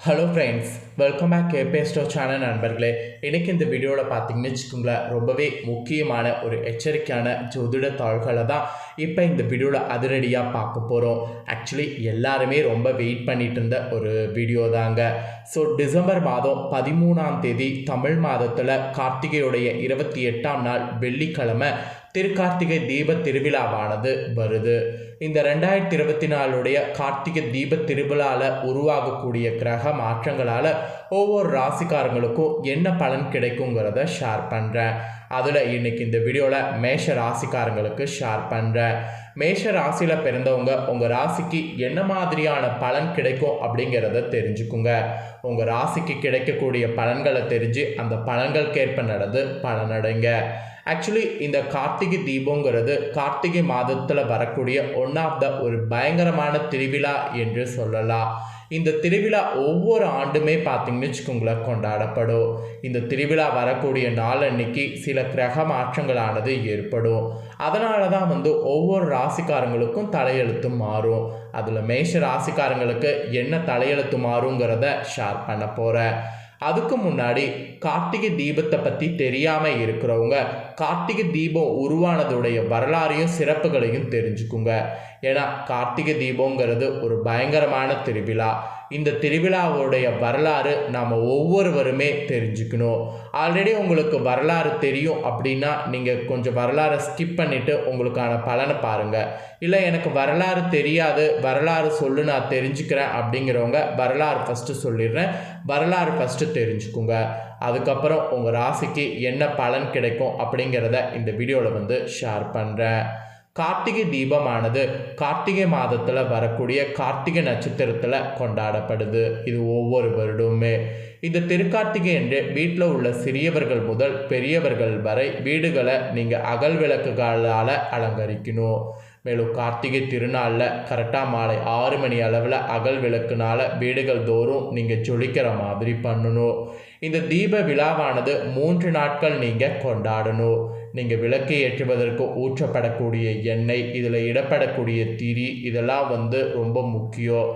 Hello friends welcome back கேபேஸ்டோ channel நண்பர்களே. இன்றைக்கி இந்த வீடியோவில் பார்த்தீங்கன்னு வச்சுக்கோங்களேன் ரொம்பவே முக்கியமான ஒரு எச்சரிக்கையான ஜோதிட தாள்களை தான் இப்போ இந்த வீடியோவில் அதிரடியாக பார்க்க போகிறோம் ஆக்சுவலி எல்லாருமே ரொம்ப வெயிட் பண்ணிட்டு இருந்த ஒரு வீடியோ தாங்க. ஸோ டிசம்பர் மாதம் பதிமூணாம் தேதி தமிழ் மாதத்தில் கார்த்திகையுடைய இருபத்தி எட்டாம் நாள் வெள்ளிக்கிழமை திருக்கார்த்திகை தீப திருவிழாவானது வருது. இந்த ரெண்டாயிரத்தி இருபத்தி நாலுடைய கார்த்திகை தீப திருவிழாவில் உருவாகக்கூடிய கிரக மாற்றங்களால் ஒவ்வொரு ராசிக்காரங்களுக்கும் என்ன பலன் கிடைக்குங்கிறத ஷேர் பண்ணுறேன் அதில் இன்னைக்கு இந்த வீடியோவில் மேஷ ராசிக்காரங்களுக்கு ஷேர் பண்ணுறேன் மேஷ ராசியில் பிறந்தவங்க உங்கள் ராசிக்கு என்ன மாதிரியான பலன் கிடைக்கும் அப்படிங்கிறத தெரிஞ்சுக்குங்க. உங்கள் ராசிக்கு கிடைக்கக்கூடிய பலன்களை தெரிஞ்சு அந்த பலன்களுக்கேற்ப நடந்து பலனடைங்க. ஆக்சுவலி இந்த கார்த்திகை தீபங்கிறது கார்த்திகை மாதத்தில் வரக்கூடிய ஒன் ஆஃப் த ஒரு பயங்கரமான திருவிழா என்று சொல்லலாம். இந்த திருவிழா ஒவ்வொரு ஆண்டுமே பார்த்தீங்கன்னு வச்சுக்கோங்களேன் கொண்டாடப்படும். இந்த திருவிழா வரக்கூடிய நாள் அன்னைக்கு சில கிரக மாற்றங்களானது ஏற்படும். அதனால தான் வந்து ஒவ்வொரு ராசிக்காரங்களுக்கும் தலையெழுத்து மாறும். அதில் மேஷ ராசிக்காரங்களுக்கு என்ன தலையெழுத்து மாறுங்கிறத ஷேர் பண்ண போகிறேன் அதுக்கு முன்னாடி கார்த்திகை தீபத்தை பற்றி தெரியாமல் இருக்கிறவங்க கார்த்திகை தீபம் உருவானதுடைய வரலாறையும் சிறப்புகளையும் தெரிஞ்சுக்குங்க. ஏன்னா கார்த்திகை தீபங்கிறது ஒரு பயங்கரமான திருவிழா. இந்த திருவிழாவுடைய வரலாறு நாம் ஒவ்வொருவருமே தெரிஞ்சுக்கணும். ஆல்ரெடி உங்களுக்கு வரலாறு தெரியும் அப்படின்னா நீங்கள் கொஞ்சம் வரலாறை ஸ்கிப் பண்ணிவிட்டு உங்களுக்கான பலனை பாருங்கள் இல்லை எனக்கு வரலாறு தெரியாது வரலாறு சொல்லு நான் தெரிஞ்சுக்கிறேன் அப்படிங்கிறவங்க வரலாறு ஃபஸ்ட்டு சொல்லிடுறேன். வரலாறு ஃபஸ்ட்டு தெரிஞ்சுக்குங்க. அதுக்கப்புறம் உங்கள் ராசிக்கு என்ன பலன் கிடைக்கும் அப்படிங்கிறத இந்த வீடியோவில் வந்து ஷேர் பண்ணுறேன் கார்த்திகை தீபமானது கார்த்திகை மாதத்தில் வரக்கூடிய கார்த்திகை நட்சத்திரத்தில் கொண்டாடப்படுது. இது ஒவ்வொரு வருடமுமே. இந்த திருக்கார்த்திகை என்று வீட்டில் உள்ள சிறியவர்கள் முதல் பெரியவர்கள் வரை வீடுகளை நீங்கள் அகல் விளக்குகளால் அலங்கரிக்கணும். மேலும் கார்த்திகை திருநாளில் கரெக்டாக மாலை ஆறு மணி அளவில் அகல் விளக்குனால வீடுகள் தோறும் நீங்கள் ஜொலிக்கிற மாதிரி பண்ணணும். இந்த தீப விழாவானது மூன்று நாட்கள் நீங்கள் கொண்டாடணும். நீங்கள் விளக்கு ஏற்றுவதற்கு ஊற்றப்படக்கூடிய எண்ணெய் இதில் இடப்படக்கூடிய திரி இதெல்லாம் வந்து ரொம்ப முக்கியம்.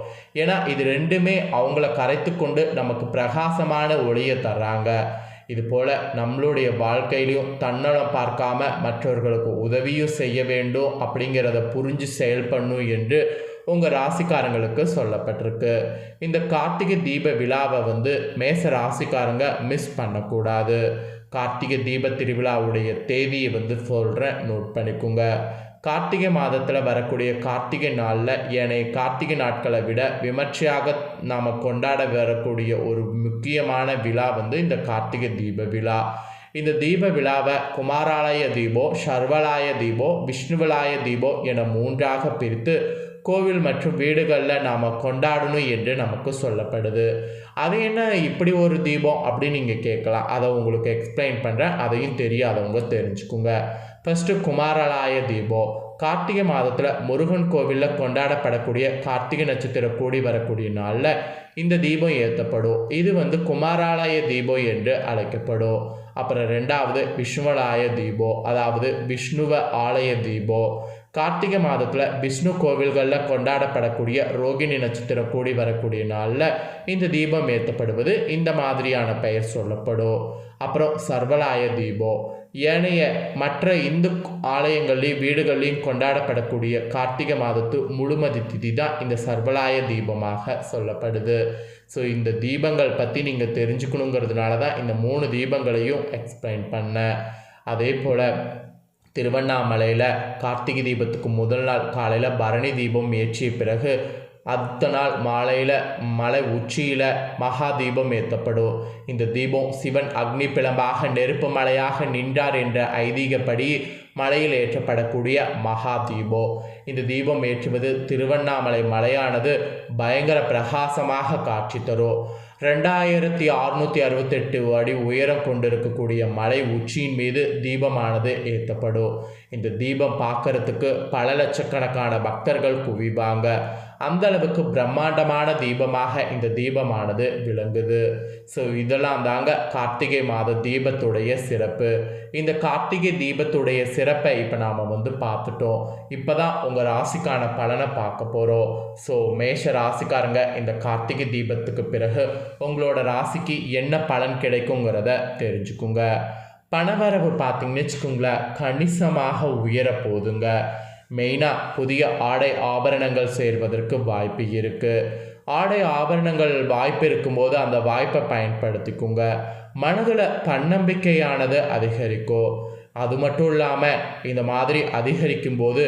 ஏன்னா இது ரெண்டுமே அவங்கள கரைத்து கொண்டு நமக்கு பிரகாசமான ஒளியை தர்றாங்க. இது போல் நம்மளுடைய வாழ்க்கையிலையும் தன்னலம் பார்க்காம மற்றவர்களுக்கு உதவியும் செய்ய வேண்டும் அப்படிங்கிறத புரிஞ்சு செயல்படணும் என்று உங்கள் ராசிக்காரங்களுக்கு சொல்லப்பட்டிருக்கு. இந்த கார்த்திகை தீப விழாவை வந்து மேச ராசிக்காரங்க மிஸ் பண்ணக்கூடாது. கார்த்திகை தீப திருவிழாவுடைய தேதியை வந்து சொல்கிறேன் நோட் பண்ணிக்கோங்க. கார்த்திகை மாதத்தில் வரக்கூடிய கார்த்திகை நாளில் ஏனைய கார்த்திகை நாட்களை விட விமர்சையாக நாம் கொண்டாட வரக்கூடிய ஒரு முக்கியமான விழா வந்து இந்த கார்த்திகை தீப விழா. இந்த தீப விழாவை குமாராலய தீபோ சர்வலாய தீபோ விஷ்ணுவலாய தீபோ என மூன்றாக பிரித்து கோவில் மற்றும் வீடுகளில் நாம் கொண்டாடணும் என்று நமக்கு சொல்லப்படுது. அது என்ன? இப்படி ஒரு தீபம் அப்படின்னு நீங்கள் கேட்கலாம். அதை உங்களுக்கு எக்ஸ்பிளைன் பண்ணுறேன் அதையும் தெரியாதவங்க தெரிஞ்சுக்குங்க. ஃபஸ்ட்டு குமாரலாய தீபம். கார்த்திகை மாதத்தில் முருகன் கோவிலில் கொண்டாடப்படக்கூடிய கார்த்திகை நட்சத்திரம் கூடி வரக்கூடிய நாளில் இந்த தீபம் ஏற்றப்படும் இது வந்து குமாராலய தீபம் என்று அழைக்கப்படும். அப்புறம் ரெண்டாவது விஷ்ணுவலாய தீபம். அதாவது விஷ்ணுவ ஆலய தீபம். கார்த்திகை மாதத்தில் விஷ்ணு கோவில்களில் கொண்டாடப்படக்கூடிய ரோகிணி நட்சத்திரம் கூடி வரக்கூடிய நாளில் இந்த தீபம் ஏற்றப்படுவது இந்த மாதிரியான பெயர் சொல்லப்படும். அப்புறம் சர்வலாய தீபம். ஏனைய மற்ற இந்து ஆலயங்கள்லையும் வீடுகள்லையும் கொண்டாடப்படக்கூடிய கார்த்திகை மாதத்து முழுமதி திதி தான் இந்த சர்வலாய தீபமாக சொல்லப்படுது. ஸோ இந்த தீபங்கள் பற்றி நீங்கள் தெரிஞ்சுக்கணுங்கிறதுனால தான் இந்த மூணு தீபங்களையும் எக்ஸ்பிளைன் பண்ணேன். அதே போல் திருவண்ணாமலையில் கார்த்திகை தீபத்துக்கு முதல் நாள் காலையில் பரணி தீபம் ஏற்றிய பிறகு அடுத்த நாள் மாலையில் மலை உச்சியில் மகா தீபம் ஏற்றப்படும். இந்த தீபம் சிவன் அக்னி பிளம்பாக நெருப்பு மலையாக நின்றார் என்ற ஐதீகப்படி மலையில் ஏற்றப்படக்கூடிய மகா தீபம். இந்த தீபம் ஏற்றுவது திருவண்ணாமலை மலையானது பயங்கர பிரகாசமாக காட்சி தரும். ரெண்டாயிரத்தி அறுநூற்றி அறுபத்தெட்டு அடி உயரம் கொண்டிருக்கக்கூடிய மலை உச்சியின் மீது தீபமானது ஏற்றப்படும் இந்த தீபம் பார்க்கறதுக்கு பல லட்சக்கணக்கான பக்தர்கள் குவிப்பாங்க அந்த அளவுக்கு பிரம்மாண்டமான தீபமாக இந்த தீபமானது விளங்குது. ஸோ இதெல்லாம் தாங்க கார்த்திகை மாத தீபத்துடைய சிறப்பு. இந்த கார்த்திகை தீபத்துடைய சிறப்பை இப்போ நாம் வந்து பார்த்துட்டோம். இப்போ தான் உங்கள் ராசிக்கான பலனை பார்க்க போகிறோம் ஸோ மேஷ ராசிக்காரங்க இந்த கார்த்திகை தீபத்துக்கு பிறகு உங்களோட ராசிக்கு என்ன பலன் கிடைக்குங்கிறத தெரிஞ்சுக்குங்க. பணவரவு பார்த்தீங்கன்னு வச்சுக்கோங்களேன் கணிசமாக உயர போதுங்க மெயினாக புதிய ஆடை ஆபரணங்கள் சேர்வதற்கு வாய்ப்பு இருக்குது ஆடை ஆபரணங்கள் வாய்ப்பு இருக்கும்போது அந்த வாய்ப்பை பயன்படுத்திக்குங்க. மனதில் தன்னம்பிக்கையானது அதிகரிக்கும். அது மட்டும் இல்லாமல் இந்த மாதிரி அதிகரிக்கும் போது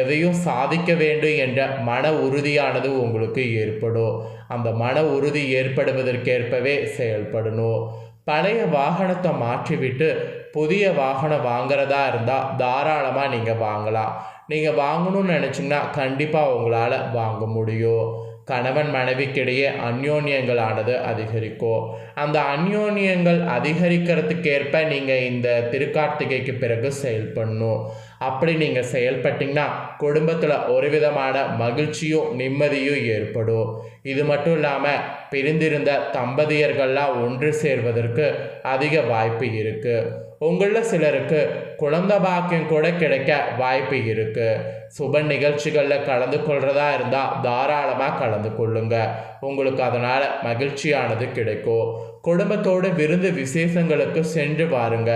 எதையும் சாதிக்க வேண்டும் என்ற மன உறுதியானது உங்களுக்கு ஏற்படும். அந்த மன உறுதி ஏற்படுவதற்கேற்பவே செயல்படணும். பழைய வாகனத்தை மாற்றிவிட்டு புதிய வாகனம் வாங்குறதா இருந்தால் தாராளமாக நீங்கள் வாங்கலாம். நீங்கள் வாங்கணும்னு நினச்சிங்கன்னா கண்டிப்பாக உங்களால் வாங்க முடியும். கணவன் மனைவிக்கிடையே அந்யோன்யங்களானது அதிகரிக்கும். அந்த அந்யோன்யங்கள் அதிகரிக்கிறதுக்கேற்ப நீங்கள் இந்த திருக்கார்த்திகைக்கு பிறகு செயல்படணும் அப்படி நீங்கள் செயல்பட்டிங்கன்னா குடும்பத்தில் ஒரு விதமான மகிழ்ச்சியும் நிம்மதியும் ஏற்படும். இது மட்டும் இல்லாமல் பிரிந்திருந்த தம்பதியர்கள்லாம் ஒன்று சேர்வதற்கு அதிக வாய்ப்பு இருக்குது உங்களில் சிலருக்கு குழந்த பாக்கியம் கூட கிடைக்க வாய்ப்பு இருக்குது சுப நிகழ்ச்சிகளில் கலந்து கொள்றதா இருந்தால் தாராளமாக கலந்து கொள்ளுங்க. உங்களுக்கு அதனால் மகிழ்ச்சியானது கிடைக்கும். குடும்பத்தோடு விருந்து விசேஷங்களுக்கு சென்று வாருங்க.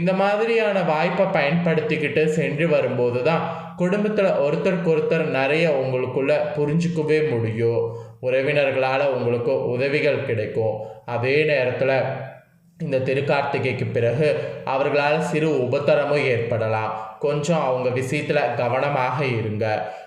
இந்த மாதிரியான வாய்ப்பை பயன்படுத்திக்கிட்டு சென்று வரும்போது தான் குடும்பத்தில் ஒருத்தருக்கு ஒருத்தர் நிறைய உங்களுக்குள்ள புரிஞ்சுக்கவே முடியும். உறவினர்களால் உங்களுக்கு உதவிகள் கிடைக்கும். அதே நேரத்தில் இந்த திருக்கார்த்திகைக்கு பிறகு அவர்களால் சிறு உபத்தரமும் ஏற்படலாம். கொஞ்சம் அவங்க விஷயத்தில் கவனமாக இருங்க.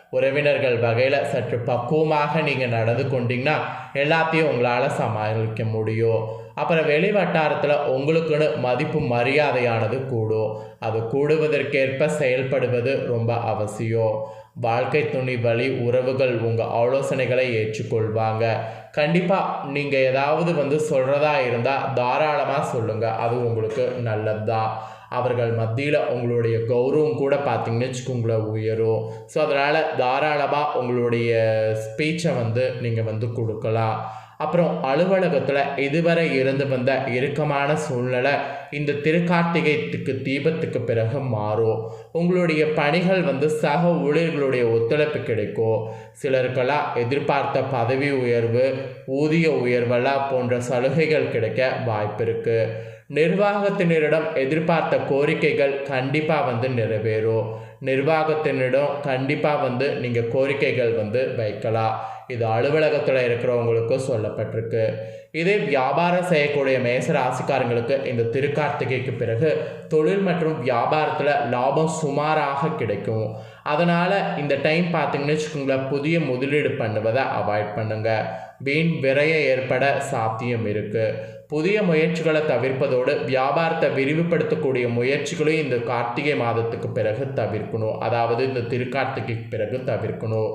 உறவினர்கள் வகையில் சற்று பக்குவமாக நீங்கள் நடந்து கொண்டீங்கன்னா எல்லாத்தையும் உங்களால் சமாளிக்க முடியும். அப்புறம் வெளி வட்டாரத்தில் உங்களுக்குன்னு மதிப்பு மரியாதையானது கூடும். அது கூடுவதற்கேற்ப செயல்படுவது ரொம்ப அவசியம். வாழ்க்கை துணி வழி உறவுகள் உங்கள் ஆலோசனைகளை ஏற்றுக்கொள்வாங்க. கண்டிப்பாக நீங்கள் ஏதாவது வந்து சொல்கிறதா இருந்தால் தாராளமாக சொல்லுங்கள் அது உங்களுக்கு நல்லது? தான் அவர்கள் மத்தியில் உங்களுடைய கௌரவம் கூட பார்த்தீங்கன்னு வச்சுக்கோங்களேன் உயரும். ஸோ அதனால் தாராளமாக உங்களுடைய ஸ்பீச்சை வந்து நீங்கள் வந்து கொடுக்கலாம். அப்புறம் அலுவலகத்தில் இதுவரை இருந்து வந்த இறுக்கமான சூழ்நிலை இந்த திருக்கார்த்திகைத்துக்கு தீபத்துக்கு பிறகு மாறும். உங்களுடைய பணிகள் வந்து சக ஊழியர்களுடைய ஒத்துழைப்பு கிடைக்கும். சிலருக்கெல்லாம் எதிர்பார்த்த பதவி உயர்வு ஊதிய உயர்வெல்லாம் போன்ற சலுகைகள் கிடைக்க வாய்ப்பு இருக்குது நிர்வாகத்தினரிடம் எதிர்பார்த்த கோரிக்கைகள் கண்டிப்பாக வந்து நிறைவேறும். நிர்வாகத்தினிடம் கண்டிப்பாக வந்து நீங்கள் கோரிக்கைகள் வந்து வைக்கலாம். இது அலுவலகத்தில் இருக்கிறவங்களுக்கும் சொல்லப்பட்டிருக்கு. இதே வியாபாரம் செய்யக்கூடிய மேச ராசிக்காரங்களுக்கு இந்த திருக்கார்த்திகைக்கு பிறகு தொழில் மற்றும் வியாபாரத்தில் லாபம் சுமாராக கிடைக்கும். அதனால் இந்த டைம் பார்த்தீங்கன்னு வச்சுக்கோங்களேன் புதிய முதலீடு பண்ணுவதை அவாய்ட் பண்ணுங்கள் வீண் விரைய ஏற்பட சாத்தியம் இருக்குது புதிய முயற்சிகளை தவிர்ப்பதோடு வியாபாரத்தை விரிவுபடுத்தக்கூடிய முயற்சிகளையும் இந்த கார்த்திகை மாதத்துக்கு பிறகு தவிர்க்கணும். அதாவது இந்த திருக்கார்த்திகைக்கு பிறகு தவிர்க்கணும்.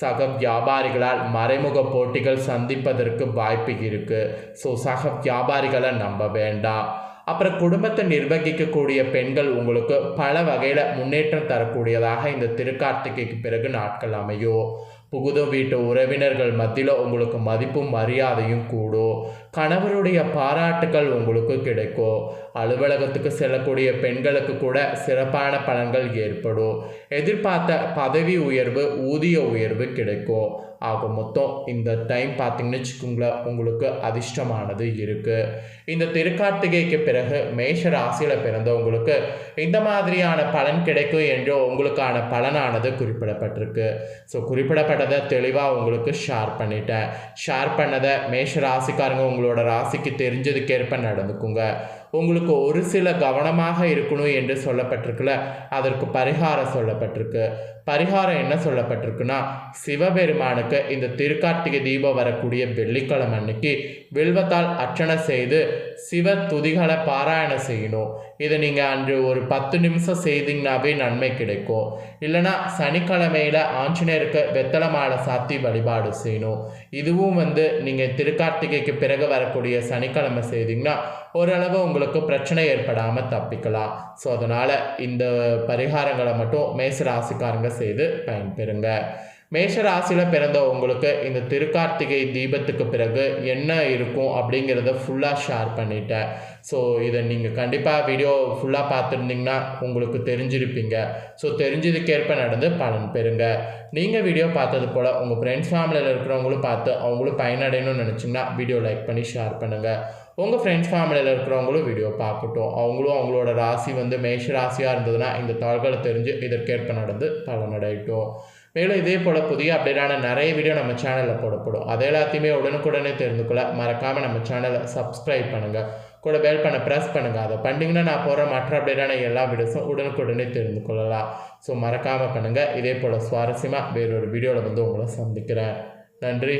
சக வியாபாரிகளால் மறைமுக போட்டிகள் சந்திப்பதற்கு வாய்ப்பு இருக்குது ஸோ சக வியாபாரிகளை நம்ப வேண்டாம். அப்புறம் குடும்பத்தை நிர்வகிக்கக்கூடிய பெண்கள் உங்களுக்கு பல வகையில் முன்னேற்றம் தரக்கூடியதாக இந்த திருக்கார்த்திகைக்கு பிறகு நாட்கள் அமையும். புகுதும் வீட்டு உறவினர்கள் மத்தியில் உங்களுக்கு மதிப்பும் மரியாதையும் கூடும். கணவருடைய பாராட்டுகள் உங்களுக்கு கிடைக்கும். அலுவலகத்துக்கு செல்லக்கூடிய பெண்களுக்கு கூட சிறப்பான பலன்கள் ஏற்படும். எதிர்பார்த்த பதவி உயர்வு ஊதிய உயர்வு கிடைக்கும். ஆக மொத்தம் இந்த டைம் பார்த்தீங்கன்னு வச்சுக்கோங்களேன் உங்களுக்கு அதிர்ஷ்டமானது இருக்குது இந்த திருக்கார்த்திகைக்கு பிறகு மேஷ ராசியில் பிறந்தவங்களுக்கு இந்த மாதிரியான பலன் கிடைக்கும் என்று உங்களுக்கான பலனானது குறிப்பிடப்பட்டிருக்கு. ஸோ குறிப்பிடப்பட்டதை தெளிவாக உங்களுக்கு ஷேர் பண்ணிட்டேன். ஷேர் பண்ணதை மேஷ ராசிக்காரங்க உங்களோட ராசிக்கு தெரிஞ்சதுக்கேற்ப நடந்துக்குங்க. உங்களுக்கு ஒரு சில கவனமாக இருக்கணும் என்று சொல்லப்பட்டிருக்குல்ல அதற்கு பரிகாரம் சொல்லப்பட்டிருக்கு. பரிகாரம் என்ன சொல்லப்பட்டிருக்குன்னா சிவபெருமானுக்கு இந்த திருக்கார்த்திகை தீபம் வரக்கூடிய வெள்ளிக்கிழமை அன்னைக்கு வில்வத்தால் அர்ச்சனை செய்து சிவ துதிகளை பாராயணம் செய்யணும். இதை நீங்கள் அன்று ஒரு பத்து நிமிஷம் செய்தீங்கன்னாவே நன்மை கிடைக்கும். இல்லைனா சனிக்கிழமையில் ஆஞ்சநேயருக்கு வெத்தலை மாலை சாத்தி வழிபாடு செய்யணும். இதுவும் வந்து நீங்கள் திருக்கார்த்திகைக்கு பிறகு வரக்கூடிய சனிக்கிழமை செய்தீங்கன்னா ஓரளவு உங்களுக்கு பிரச்சனை ஏற்படாமல் தப்பிக்கலாம். ஸோ அதனால் இந்த பரிகாரங்களை மட்டும் மேசராசிக்காரங்க செய்து பயன்பெறுங்க மேஷராசியில் பிறந்த உங்களுக்கு இந்த திருக்கார்த்திகை தீபத்துக்கு பிறகு என்ன இருக்கும் அப்படிங்கிறத ஃபுல்லாக ஷேர் பண்ணிட்டேன். ஸோ இதை நீங்கள் கண்டிப்பாக வீடியோ ஃபுல்லாக பார்த்துருந்தீங்கன்னா உங்களுக்கு தெரிஞ்சிருப்பீங்க. ஸோ தெரிஞ்சதுக்கேற்ப நடந்து பலன் பெறுங்க. நீங்கள் வீடியோ பார்த்தது போல் உங்கள் ஃப்ரெண்ட்ஸ் ஃபேமிலியில் இருக்கிறவங்களும் பார்த்து அவங்களும் பயனடையணும்னு நினச்சிங்கன்னா வீடியோ லைக் பண்ணி ஷேர் பண்ணுங்கள் உங்கள் ஃப்ரெண்ட்ஸ் ஃபேமிலியில் இருக்கிறவங்களும் வீடியோ பார்க்கட்டும். அவங்களும் அவங்களோட ராசி வந்து மேஷ ராசியாக இருந்ததுன்னா இந்த தாள்களை தெரிஞ்சு இதற்கேற்ப நடந்து பலனடையட்டும் மேலும் இதே போல் புதிய அப்டேட்டான நிறைய வீடியோ நம்ம சேனலில் போடப்படும். அது எல்லாத்தையுமே உடனுக்குடனே தெரிந்து கொள்ள மறக்காமல் நம்ம சேனலை சப்ஸ்கிரைப் பண்ணுங்கள் கூட பெல் பண்ண ப்ரெஸ் பண்ணுங்கள் அதை பண்ணிங்கன்னா நான் போகிற மற்ற அப்டேட்டான எல்லா வீடியோஸும் உடனுக்குடனே தெரிந்து கொள்ளலாம். ஸோ மறக்காமல் பண்ணுங்கள் இதே போல் சுவாரஸ்யமாக வேறொரு வீடியோவில் வந்து உங்களை சந்திக்கிறேன். நன்றி.